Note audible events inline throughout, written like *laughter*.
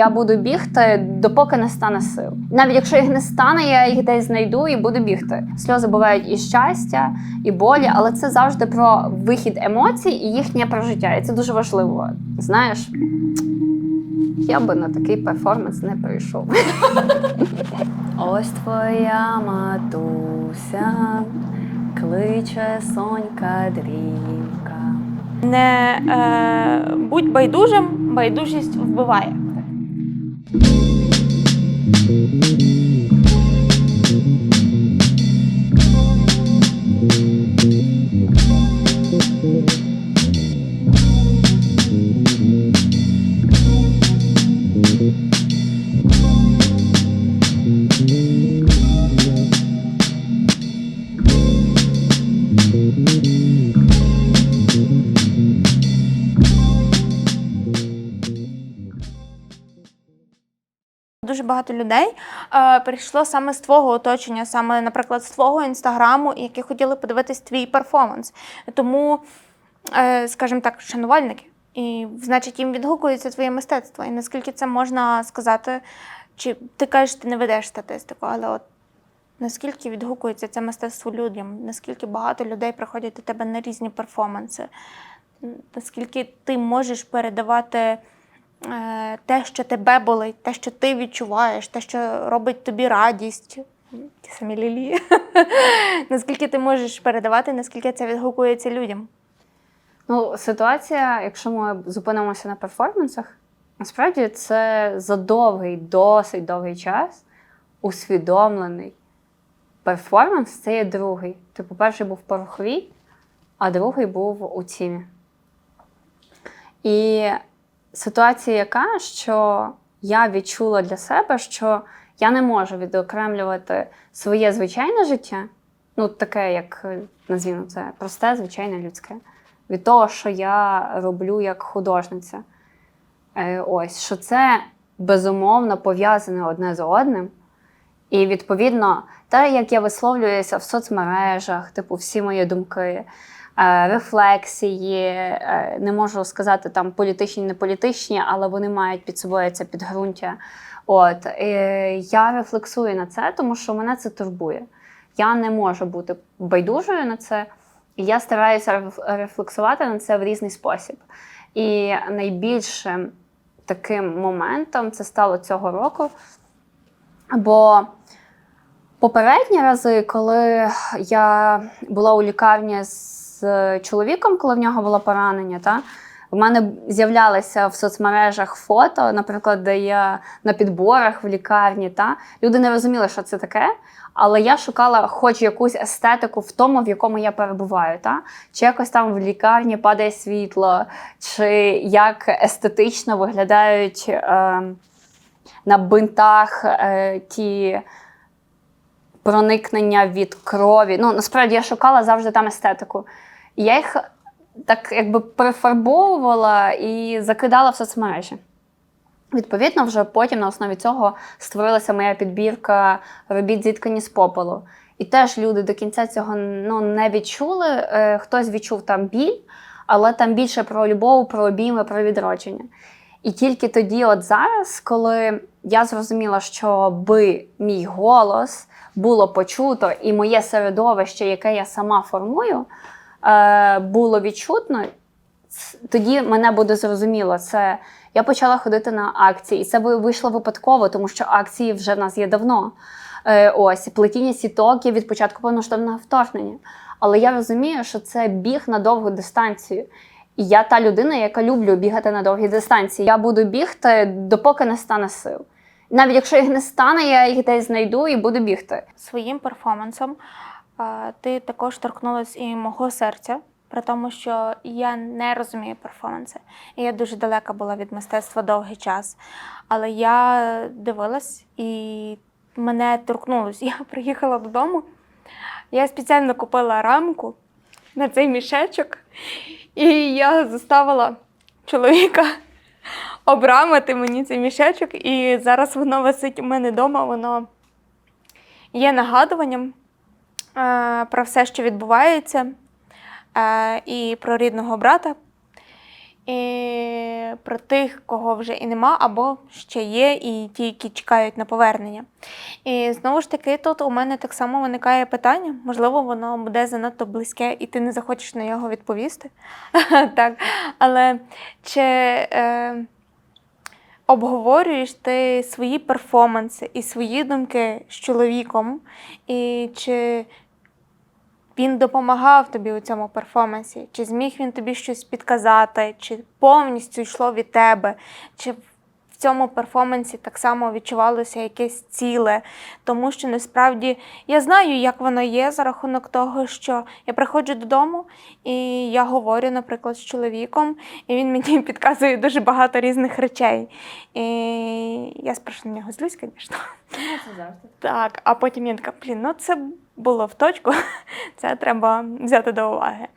Я буду бігти, допоки не стане сил. Навіть якщо їх не стане, я їх десь знайду і буду бігти. Сльози бувають і щастя, і болі, але це завжди про вихід емоцій і їхнє прожиття. І це дуже важливо. Знаєш, я би на такий перформанс не прийшов. *laughs* Ось твоя матуся, кличе сонька дрімка. Не е, будь байдужим, байдужість вбиває. Дуже багато людей е, прийшло саме з твого оточення, саме, наприклад, з твого інстаграму, які хотіли подивитись твій перформанс. Тому, е, скажімо так, шанувальники. І, значить, їм відгукується твоє мистецтво. І наскільки це можна сказати, чи ти кажеш, ти не ведеш статистику, але от наскільки відгукується це мистецтво людям, наскільки багато людей приходять до тебе на різні перформанси, наскільки ти можеш передавати те, що тебе болить, те, що ти відчуваєш, те, що робить тобі радість. Ті самі лілії. *laughs* наскільки ти можеш передавати, наскільки це відгукується людям? Ну, ситуація, якщо ми зупинимося на перформансах, насправді це за довгий, досить довгий час усвідомлений перформанс це є другий. Типу, перший був пороховій, а другий був у тімі. І ситуація яка, що я відчула для себе, що я не можу відокремлювати своє звичайне життя, ну, таке, як назвімо це, просте, звичайне людське, від того, що я роблю як художниця. Е, ось, що це безумовно пов'язане одне з одним. І відповідно, те, як я висловлююся в соцмережах, типу, всі мої думки, е, рефлексії, е, не можу сказати там політичні, не політичні, але вони мають під собою це підґрунтя. От е, я рефлексую на це, тому що мене це турбує. Я не можу бути байдужою на це, і я стараюся рефлексувати на це в різний спосіб. І найбільшим таким моментом це стало цього року. Бо попередні рази, коли я була у лікарні з чоловіком, коли в нього було поранення, та, в мене з'являлися в соцмережах фото, наприклад, де я на підборах в лікарні. Та, люди не розуміли, що це таке. Але я шукала хоч якусь естетику в тому, в якому я перебуваю. Та? Чи якось там в лікарні падає світло, чи як естетично виглядають е, на бинтах е, ті проникнення від крові. Ну, насправді я шукала завжди там естетику. Я їх так якби перефарбовувала і закидала в соцмережі. Відповідно, вже потім на основі цього створилася моя підбірка робіт зіткані з попелу. І теж люди до кінця цього ну, не відчули. Е, Хтось відчув там біль, але там більше про любов, про обійми, про відродження. І тільки тоді, от зараз, коли я зрозуміла, що аби мій голос було почуто, і моє середовище, яке я сама формую, було відчутно, тоді мене буде зрозуміло. Це я почала ходити на акції, і це вийшло випадково, тому що акції вже в нас є давно. Е, ось плетіння сіток є від початку повноштабного вторгнення. Але я розумію, що це біг на довгу дистанцію. І я та людина, яка люблю бігати на довгі дистанції. Я буду бігти, допоки не стане сил. Навіть якщо їх не стане, я їх десь знайду і буду бігти. своїм перформансом е, ти також торкнулась і мого серця, при тому, що я не розумію перформанси. І я дуже далека була від мистецтва довгий час. Але я дивилась і мене торкнулось. *laughs* Я приїхала додому. Я спеціально купила рамку на цей мішечок, і я заставила чоловіка *laughs* обрамити мені цей мішечок. І зараз воно висить у мене вдома, воно є нагадуванням про все, що відбувається, е, і про рідного брата. і про тих, кого вже і нема, або ще є, і ті, які чекають на повернення. І знову ж таки, тут у мене так само виникає питання, можливо, воно буде занадто близьке, і ти не захочеш на нього відповісти. *laughs* так. Але чи е, обговорюєш ти свої перформанси і свої думки з чоловіком, і чи він допомагав тобі у цьому перформансі? Чи зміг він тобі щось підказати, чи повністю йшло від тебе? Чи в цьому перформансі так само відчувалося якесь ціле? Тому що насправді я знаю, як воно є за рахунок того, що я приходжу додому і я говорю, наприклад, з чоловіком, і він мені *laughs* підказує дуже багато різних речей. І я спершу на нього злюсь, звісно. Так, а потім я така, блін, ну це було в точку, *laughs* це треба взяти до уваги.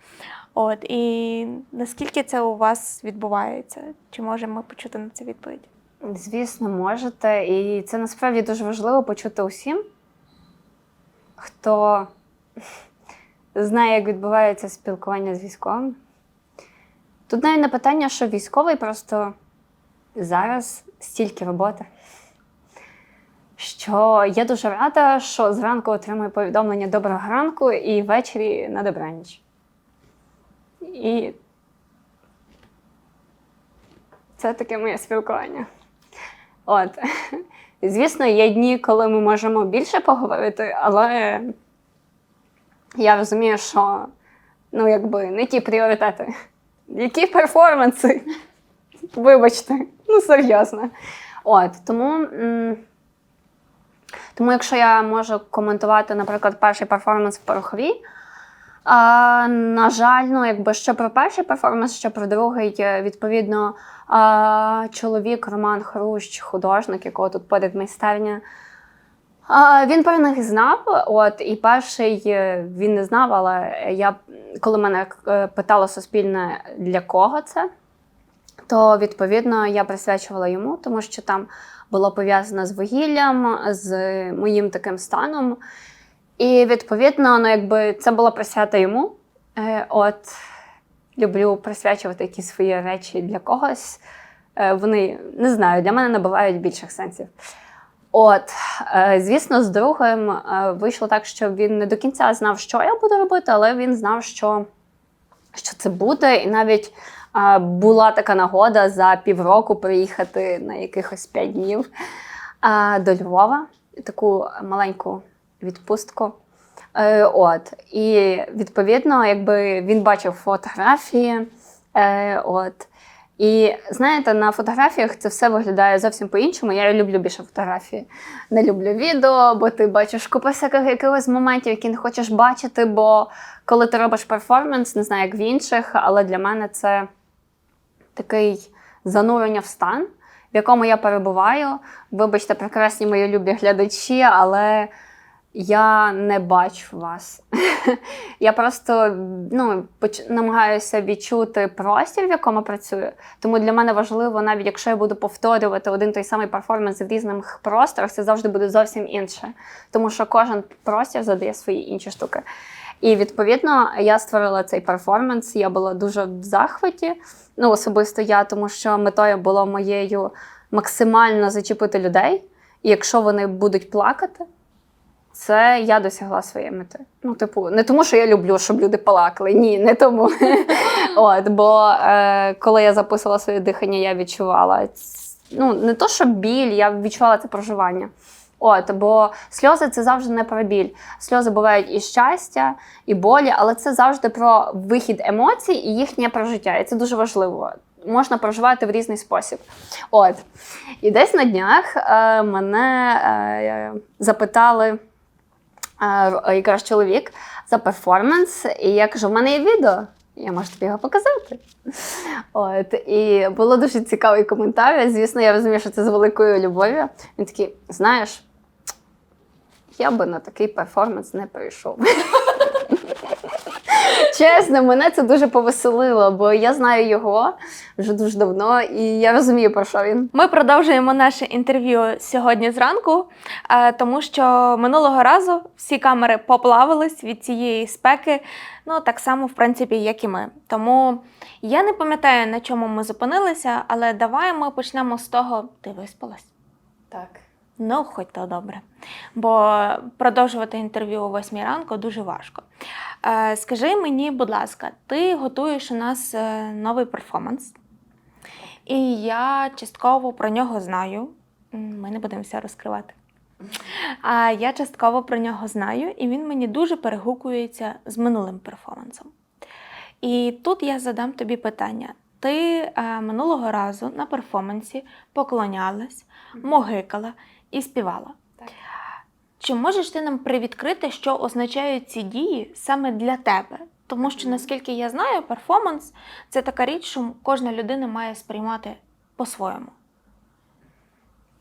От, і наскільки це у вас відбувається? Чи можемо почути на це відповідь? Звісно, можете. І це насправді дуже важливо почути усім, хто *laughs* знає, як відбувається спілкування з військовим. Тут навіть не питання, що військовий просто зараз стільки роботи. Що я дуже рада, що зранку отримую повідомлення доброго ранку і ввечері на добраніч. І це таке моє спілкування. От. Звісно, є дні, коли ми можемо більше поговорити, але я розумію, що ну, якби не ті пріоритети. Які перформанси? Вибачте, ну серйозно. От, тому, тому якщо я можу коментувати, наприклад, перший перформанс в пороховій, а, на жаль, ну якби що про перший перформанс, що про другий, відповідно, а, чоловік Роман Хрущ, художник, якого тут поряд майстерня. Він про них знав. От, і перший е, він не знав, але я, коли мене е, питало суспільне, для кого це, то відповідно я присвячувала йому, тому що там було пов'язано з вугіллям, з моїм таким станом. І відповідно, ну якби це була присвята йому. Е, от люблю присвячувати якісь свої речі для когось. Е, вони не знаю, для мене набувають більших сенсів. От, е, звісно, з другим вийшло так, що він не до кінця знав, що я буду робити, але він знав, що, що це буде. І навіть була така нагода за півроку приїхати на якихось п'ять днів до Львова, таку маленьку відпустку. Е, от. І відповідно, якби він бачив фотографії. Е, от. І знаєте, на фотографіях це все виглядає зовсім по-іншому. Я люблю більше фотографії. Не люблю відео, бо ти бачиш купу всяких якихось моментів, які не хочеш бачити. Бо коли ти робиш перформанс, не знаю, як в інших, але для мене це такий занурення в стан, в якому я перебуваю. Вибачте, прекрасні мої любі глядачі, але я не бачу вас. *laughs* я просто ну, намагаюся відчути простір, в якому працюю. Тому для мене важливо, навіть якщо я буду повторювати один той самий перформанс в різних просторах, це завжди буде зовсім інше. Тому що кожен простір задає свої інші штуки. І відповідно я створила цей перформанс. Я була дуже в захваті. Ну, особисто я, тому що метою було моєю максимально зачепити людей. І якщо вони будуть плакати, це я досягла своєї мети. Ну, типу, не тому, що я люблю, щоб люди плакали. Ні, не тому. *laughs* От, бо е, коли я записувала своє дихання, я відчувала ну, не то, що біль, я відчувала це проживання. От, бо сльози це завжди не про біль. Сльози бувають і щастя, і болі, але це завжди про вихід емоцій і їхнє прожиття. І це дуже важливо. Можна проживати в різний спосіб. От. І десь на днях е, мене е, запитали е, якраз чоловік за перформанс, і я кажу: в мене є відео. Я можу тобі його показати. От, і було дуже цікавий коментар. Звісно, я розумію, що це з великою любов'ю. Він такий: знаєш, я би на такий перформанс не прийшов. *laughs* Чесно, мене це дуже повеселило, бо я знаю його вже дуже давно, і я розумію, про що він. Ми продовжуємо наше інтерв'ю сьогодні зранку, е, тому що минулого разу всі камери поплавились від цієї спеки, ну так само, в принципі, як і ми. Тому я не пам'ятаю, на чому ми зупинилися, але давай ми почнемо з того, ти виспалась. Так. Ну, хоч то добре. Бо продовжувати інтерв'ю о 8 ранку дуже важко. Е, скажи мені, будь ласка, ти готуєш у нас е, новий перформанс, і я частково про нього знаю. Ми не будемо все розкривати. А я частково про нього знаю, і він мені дуже перегукується з минулим перформансом. І тут я задам тобі питання. Ти е, минулого разу на перформансі поклонялась, могикала і співала. Так. Чи можеш ти нам привідкрити, що означають ці дії саме для тебе? Тому що, наскільки я знаю, перформанс це така річ, що кожна людина має сприймати по-своєму.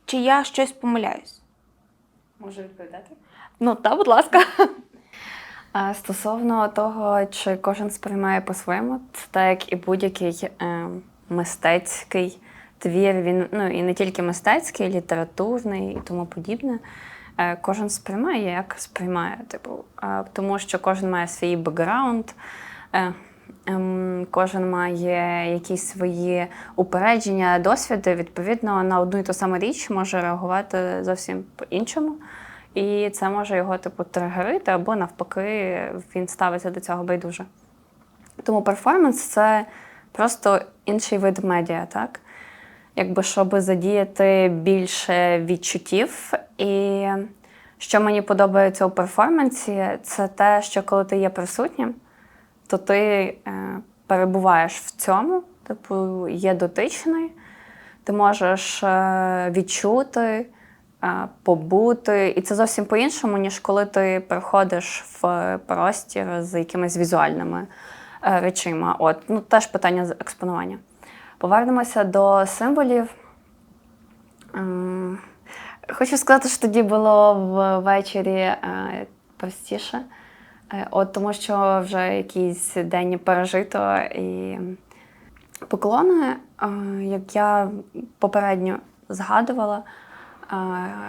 Чи я щось помиляюсь? Можу відповідати? Ну, та, будь ласка. *laughs* Стосовно того, чи кожен сприймає по-своєму, це так як і будь-який е, мистецький твір, він ну і не тільки мистецький, літературний і тому подібне. Е, кожен сприймає, як сприймає. Типу, е, тому що кожен має свій бекграунд, е, ем, кожен має якісь свої упередження, досвіди. Відповідно, на одну і ту саму річ може реагувати зовсім по-іншому. І це може його, типу, тригерити, або навпаки, він ставиться до цього байдуже. Тому перформанс це просто інший вид медіа, так? Якби щоб задіяти більше відчуттів. І що мені подобається у перформансі, це те, що коли ти є присутнім, то ти е, перебуваєш в цьому, типу, є дотичний, ти можеш е, відчути е, побути. І це зовсім по-іншому, ніж коли ти приходиш в простір з якимись візуальними речима. От, ну, теж питання з експонування. Повернемося до символів. Ем, Хочу сказати, що тоді було ввечері е, простіше, Е, от, тому що вже якийсь день пережито і поклони, е, як я попередньо згадувала,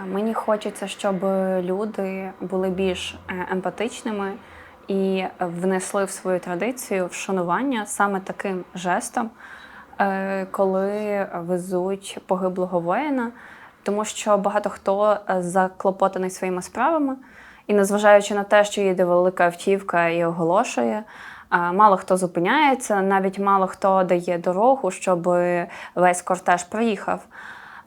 мені хочеться, щоб люди були більш емпатичними і внесли в свою традицію вшанування саме таким жестом, коли везуть погиблого воїна, тому що багато хто е, заклопотаний своїми справами, і незважаючи на те, що їде велика автівка і оголошує. Мало хто зупиняється, навіть мало хто дає дорогу, щоб весь кортеж проїхав.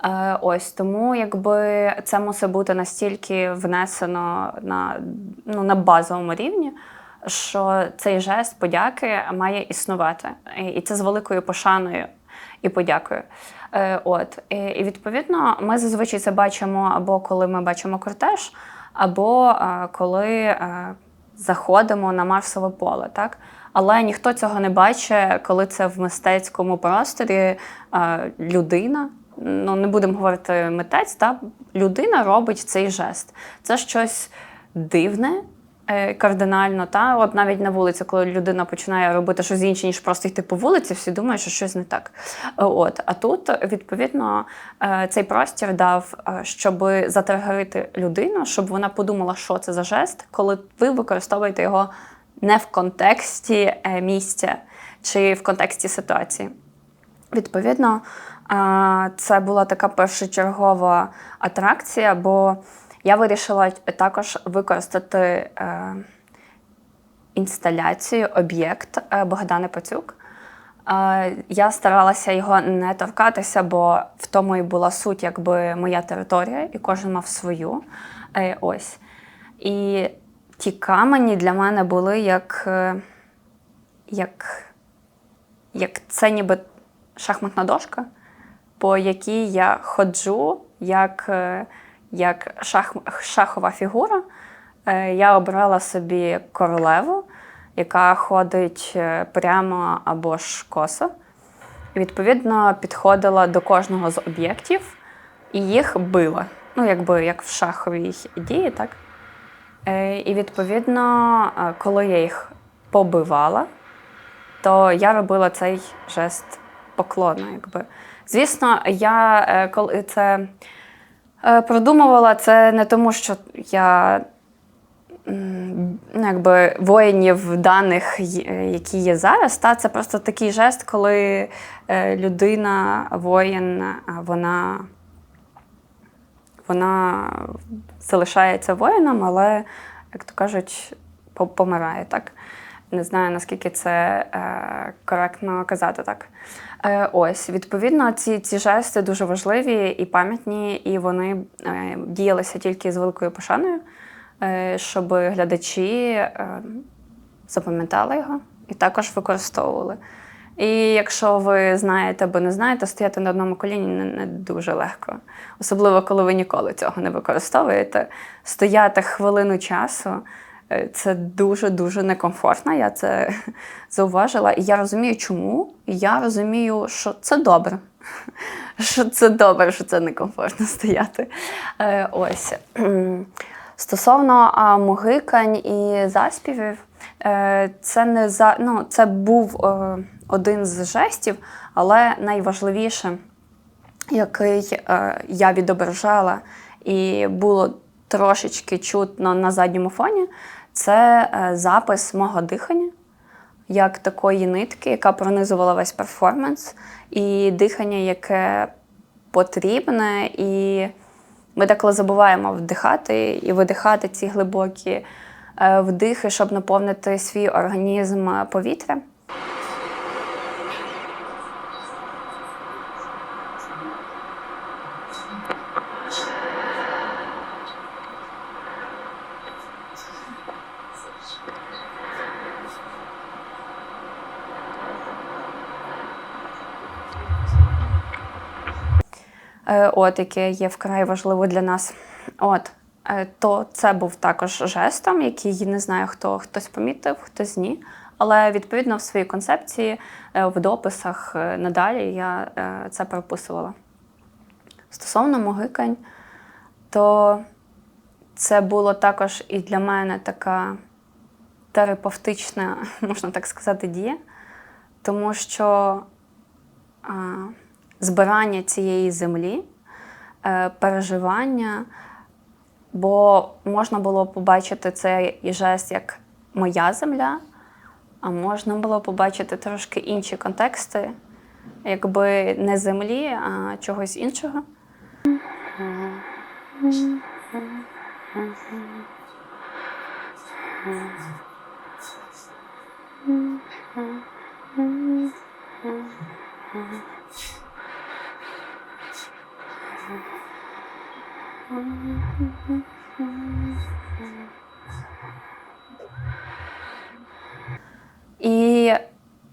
Е, Ось тому, якби це мусить бути настільки внесено на, ну, на базовому рівні, що цей жест подяки має існувати. І- це з великою пошаною і подякою. Е, От. І, відповідно, ми зазвичай це бачимо або коли ми бачимо кортеж, або е, коли е, заходимо на Марсове поле. Так? Але ніхто цього не бачить, коли це в мистецькому просторі людина. Ну, не будемо говорити митець, та людина робить цей жест. Це щось дивне, кардинально. Та? От навіть на вулиці, коли людина починає робити щось інше, ніж просто йти по вулиці, всі думають, що щось не так. Е, От. А тут, відповідно, е, цей простір дав, е, щоб затригерити людину, щоб вона подумала, що це за жест, коли ви використовуєте його не в контексті е, місця чи в контексті ситуації. Відповідно, е, це була така першочергова атракція, бо я вирішила також використати е, інсталяцію, об'єкт е, Богдани Пацюк. Е, Я старалася його не торкатися, бо в тому і була суть, якби моя територія, і кожен мав свою. Е, Ось. І ті камені для мене були як, е, як, як це ніби шахматна дошка, по якій я ходжу як, е, як шах, шахова фігура. Е, Я обрала собі королеву, яка ходить е, прямо або ж косо. І, Відповідно, підходила до кожного з об'єктів і їх била. Ну, якби як в шаховій дії, так? Е, І відповідно, коли я їх побивала, то я робила цей жест поклону. Якби. Звісно, я коли це продумувала, це не тому, що я ну, якби, воїнів даних, е, які є зараз, та, це просто такий жест, коли е, людина, воїн, вона, вона залишається воїном, але, як то кажуть, помирає так. Не знаю, наскільки це е, коректно казати так. Е, ось, відповідно, ці, ці жести дуже важливі і пам'ятні, і вони е, діялися тільки з великою пошаною, е, щоб глядачі запам'ятали його і також використовували. І якщо ви знаєте або не знаєте, стояти на одному коліні не, дуже легко. Особливо, коли ви ніколи цього не використовуєте. Стояти хвилину часу це дуже-дуже некомфортно. Я це *laughs* зауважила. І я розумію, чому. І я розумію, що це добре. *laughs* Що це добре, що це некомфортно *laughs* стояти. Е, Ось. *clears throat* Стосовно могикань і заспівів, е, це не за ну, це був е, один з жестів, але найважливіше, який е, я відображала, і було трошечки чутно на задньому фоні, це е, запис мого дихання як такої нитки, яка пронизувала весь перформанс, і дихання, яке потрібне, і ми деколи забуваємо вдихати і видихати ці глибокі е, вдихи, щоб наповнити свій організм е, от, яке є вкрай важливо для нас. От, е, то це був також жестом, який не знаю, хто хтось помітив, хтось ні. Але відповідно в своїй концепції, е, в дописах е, надалі я це прописувала. Стосовно могикань, то це було також і для мене така терапевтична, *laughs* можна так сказати, дія, тому що збирання цієї землі, переживання, бо можна було побачити цей жест як моя земля, а можна було побачити трошки інші контексти, якби не землі, а чогось іншого. І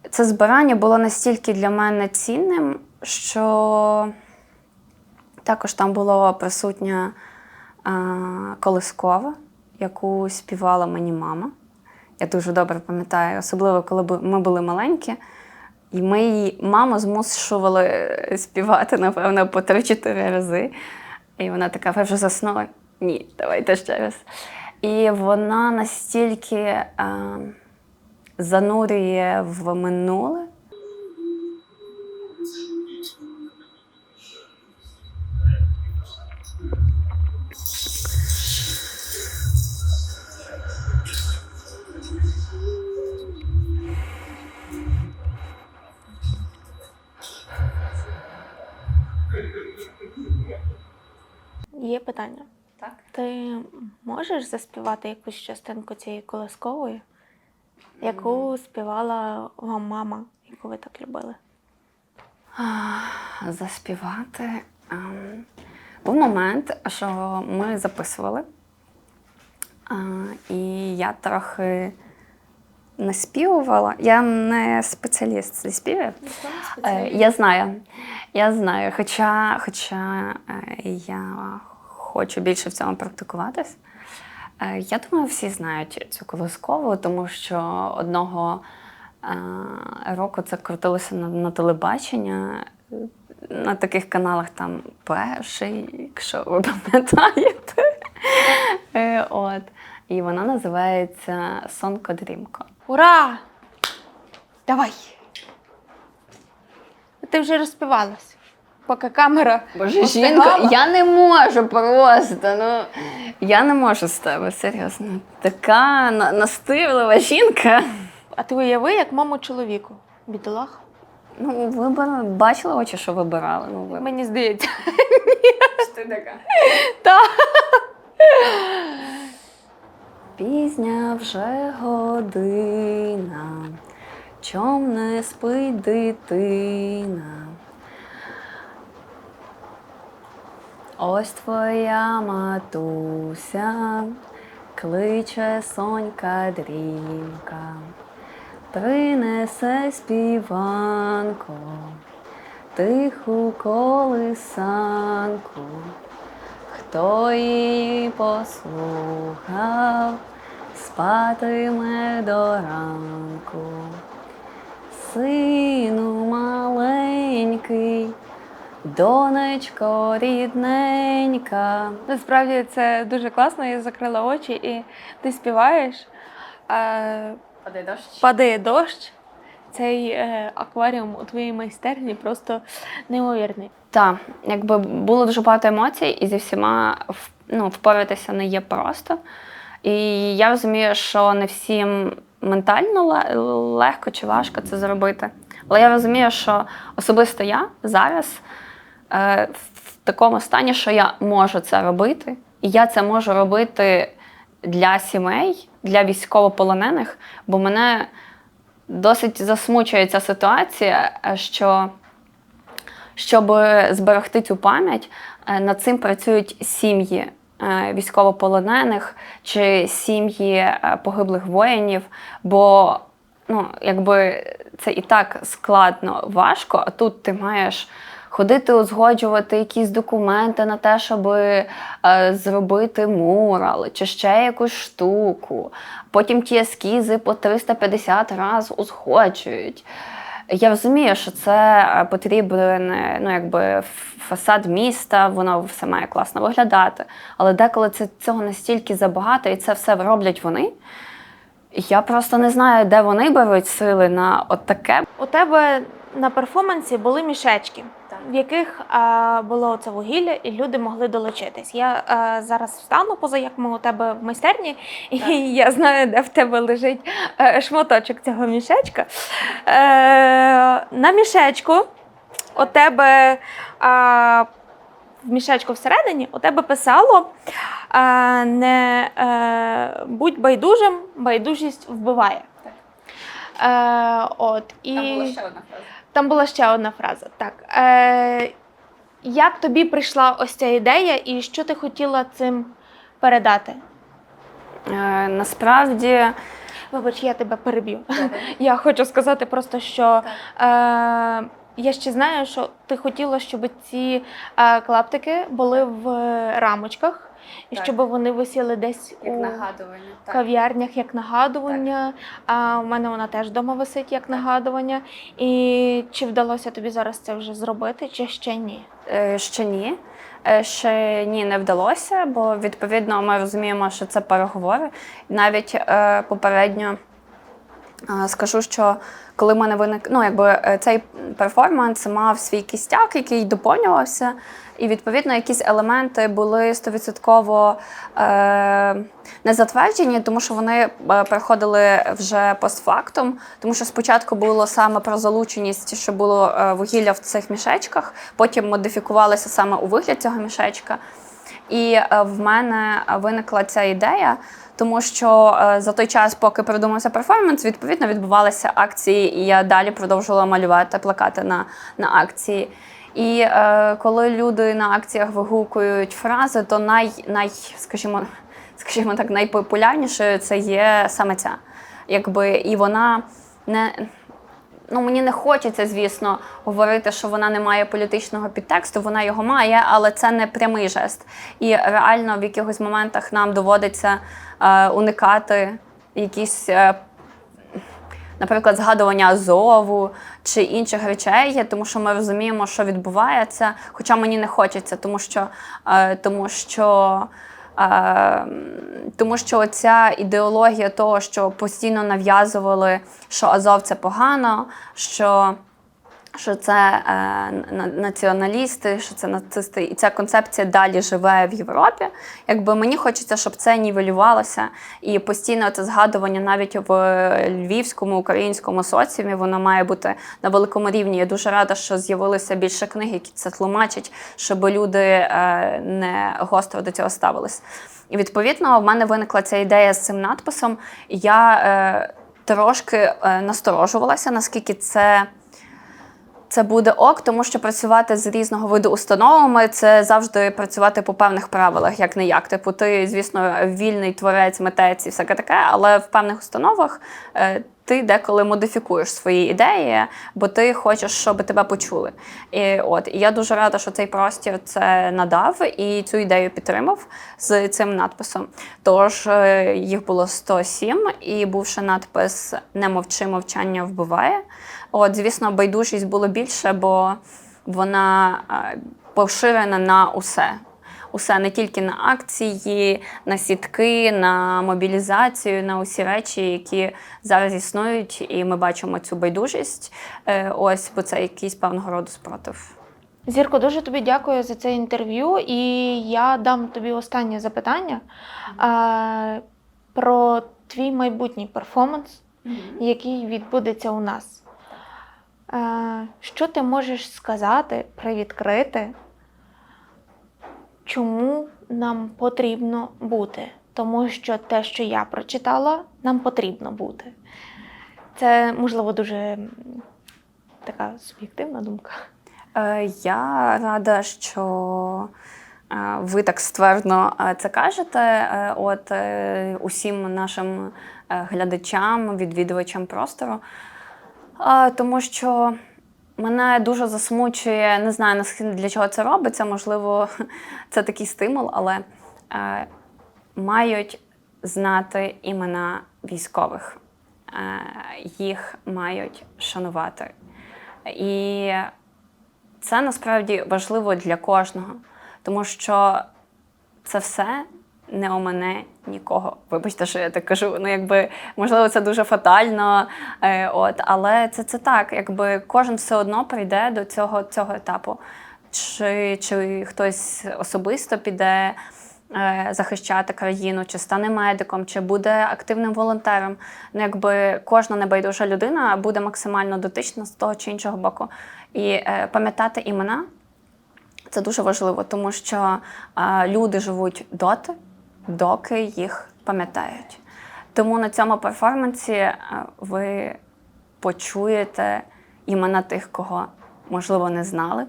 це збирання було настільки для мене цінним, що також там була присутня колискова, яку співала мені мама. Я дуже добре пам'ятаю, особливо коли ми були маленькі. І ми її маму змушували е, співати, напевно, по 3-4 рази. І вона така, ви вже заснули? Ні, давайте ще раз. І вона настільки е, занурює в минуле. Є питання. Так. Ти можеш заспівати якусь частинку цієї колискової, яку співала вам мама, яку ви так любили? заспівати. Ем, Був момент, що ми записували, і я трохи наспівувала. Я не спеціаліст зі співів. Е, Я знаю, я знаю. Хоча, хоча е, я хочу більше в цьому практикуватись. Е, Я думаю, всі знають цю колискову, тому що одного е, року це крутилося на, на телебачення. На таких каналах там перший, якщо ви пам'ятаєте. Е, От. І вона називається Сонко Дрімко. Ура! Давай! Ти вже розпівалась, поки камера. Боже, жінка, я не можу просто. Ну я не можу з тебе, серйозно. Така на- настирлива жінка. А ти уяви, як маму чоловіку. Бідолах. Ну, вибирали, бачила очі, що вибирали. Ну, ви... Мені здається. ти така. Та. Пізня вже година, чом не спить дитина. Ось твоя матуся, кличе сонька дрімка, принесе співанку, тиху колисанку. Хто її послухав, спатиме до ранку. Сину маленький, донечко рідненька. Насправді це дуже класно, я закрила очі і ти співаєш. Е, Падає дощ. падає дощ. Цей е, акваріум у твоїй майстерні просто неймовірний. Так, якби було дуже багато емоцій, і зі всіма ну, впоратися не є просто. І я розумію, що не всім ментально ле- легко чи важко це зробити. Але я розумію, що особисто я зараз е, в такому стані, що я можу це робити, і я це можу робити для сімей, для військовополонених, бо мене досить засмучує ця ситуація, е, що щоб зберегти цю пам'ять, е, над цим працюють сім'ї військовополонених чи сім'ї погиблих воїнів. Бо ну, якби це і так складно, важко, а тут ти маєш. Ходити узгоджувати якісь документи на те, щоб е, зробити мурал чи ще якусь штуку. Потім ті ескізи по 350 разів узгоджують. Я розумію, що це е, потрібен е, ну, якби, фасад міста, воно все має класно виглядати. Але деколи це, цього настільки забагато, і це все роблять вони. Я просто не знаю, де вони беруть сили на от таке. У тебе на перформансі були мішечки. В яких було це вугілля, і люди могли долучитись. Я зараз встану поза як ми у тебе в майстерні, і Так. *laughs* я знаю, де в тебе лежить е, шматочок цього мішечка. Е, на мішечку у тебе. В мішечку всередині у тебе писало не е, будь байдужим, байдужість вбиває. Е, от, і... одна фраза. Там була ще одна фраза. Так. Е, як тобі прийшла ось ця ідея, і що ти хотіла цим передати? Е, насправді, Вибач, я тебе переб'ю. *laughs* Я хочу сказати просто, що е, я ще знаю, що ти хотіла, щоб ці е, клаптики були в рамочках, і Так. щоб вони висіли десь у нагадування. кав'ярнях як нагадування. А у мене вона теж вдома висить як нагадування. І чи вдалося тобі зараз це вже зробити, чи ще ні? Е, Ще ні. Е, Ще ні, не вдалося, бо відповідно ми розуміємо, що це переговори. Навіть е, попередньо е, скажу, що коли в мене виник, ну якби е, цей перформанс мав свій кістяк, який доповнювався, і відповідно якісь елементи були стовідсотково е, не затверджені, тому що вони е, переходили вже постфактум, тому що спочатку було саме про залученість, що було е, вугілля в цих мішечках, потім модифікувалося саме у вигляд цього мішечка. І в мене виникла ця ідея, тому що за той час, поки придумався перформанс, відповідно відбувалися акції, і я далі продовжувала малювати плакати на, на акції. І е, коли люди на акціях вигукують фрази, то най, най скажімо, *laughs* скажімо так, найпопулярнішою це є саме ця. Якби, і вона не. Ну, мені не хочеться, звісно, говорити, що вона не має політичного підтексту. Вона його має, але це не прямий жест. І реально в якихось моментах нам доводиться е, уникати якісь, е, наприклад, згадування Азову чи інших речей, тому що ми розуміємо, що відбувається. Хоча мені не хочеться, тому що, е, тому що Е, тому що ця ідеологія того, що постійно нав'язували, що Азов це погано, що, що це е, на- націоналісти, що це нацисти, і ця концепція далі живе в Європі. Якби мені хочеться, щоб це нівелювалося, і постійно це згадування навіть в львівському українському соціумі воно має бути на великому рівні. Я дуже рада, що з'явилося більше книг, які це тлумачать, щоб люди е, не гостро до цього ставились. І відповідно в мене виникла ця ідея з цим надписом. Я е, трошки е, насторожувалася, наскільки це. Це буде ок, тому що працювати з різного виду установами це завжди працювати по певних правилах, як не як. Типу, ти, звісно, вільний творець, митець і всяке таке, але в певних установах е, ти деколи модифікуєш свої ідеї, бо ти хочеш, щоб тебе почули. І от і я дуже рада, що цей простір це надав і цю ідею підтримав з цим надписом. Тож е, їх було 107, і був ще надпис Не мовчи, мовчання вбиває. От, звісно, байдужість було більше, бо вона е, поширена на усе. Усе не тільки на акції, на сітки, на мобілізацію, на усі речі, які зараз існують, і ми бачимо цю байдужість. Е, Ось, бо це якийсь певного роду спротив. Зірко, дуже тобі дякую за це інтерв'ю. І я дам тобі останнє запитання е, про твій майбутній перформанс, який відбудеться у нас. Е, що ти можеш сказати, привідкрити, чому нам потрібно бути? Тому що те, що я прочитала, нам потрібно бути. Це, можливо, дуже така суб'єктивна думка. Е, Я рада, що е, ви так ствердно це кажете. От усім нашим глядачам, відвідувачам простору. Е, Тому що мене дуже засмучує, не знаю наскільки для чого це робиться. Можливо, *laughs* це такий стимул, але е, мають знати імена військових. Е, Їх мають шанувати. І це насправді важливо для кожного, тому що це все не омине нікого. Вибачте, що я так кажу. Ну, якби можливо, це дуже фатально, е, от, але це, це так, якби кожен все одно прийде до цього, цього етапу. Чи, чи хтось особисто піде е, захищати країну, чи стане медиком, чи буде активним волонтером. Ну, якби кожна небайдужа людина буде максимально дотична з того чи іншого боку. І е, пам'ятати імена це дуже важливо, тому що е, люди живуть доти, доки їх пам'ятають. Тому на цьому перформансі е, ви почуєте імена тих, кого, можливо, не знали.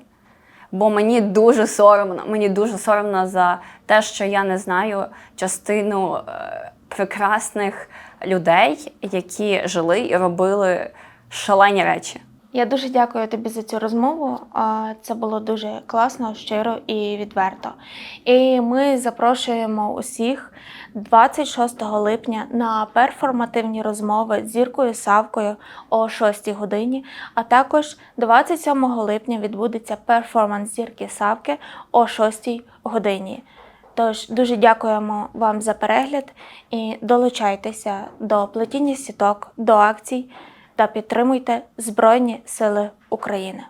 Бо мені дуже соромно, мені дуже соромно за те, що я не знаю частину е, прекрасних людей, які жили і робили шалені речі. Я дуже дякую тобі за цю розмову. Це було дуже класно, щиро і відверто. І ми запрошуємо усіх 26 липня на перформативні розмови з Зіркою Савкою о 6 годині. А також 27 липня відбудеться перформанс Зірки Савки о 6 годині. Тож дуже дякуємо вам за перегляд і долучайтеся до плетіння сіток, до акцій та підтримуйте Збройні Сили України.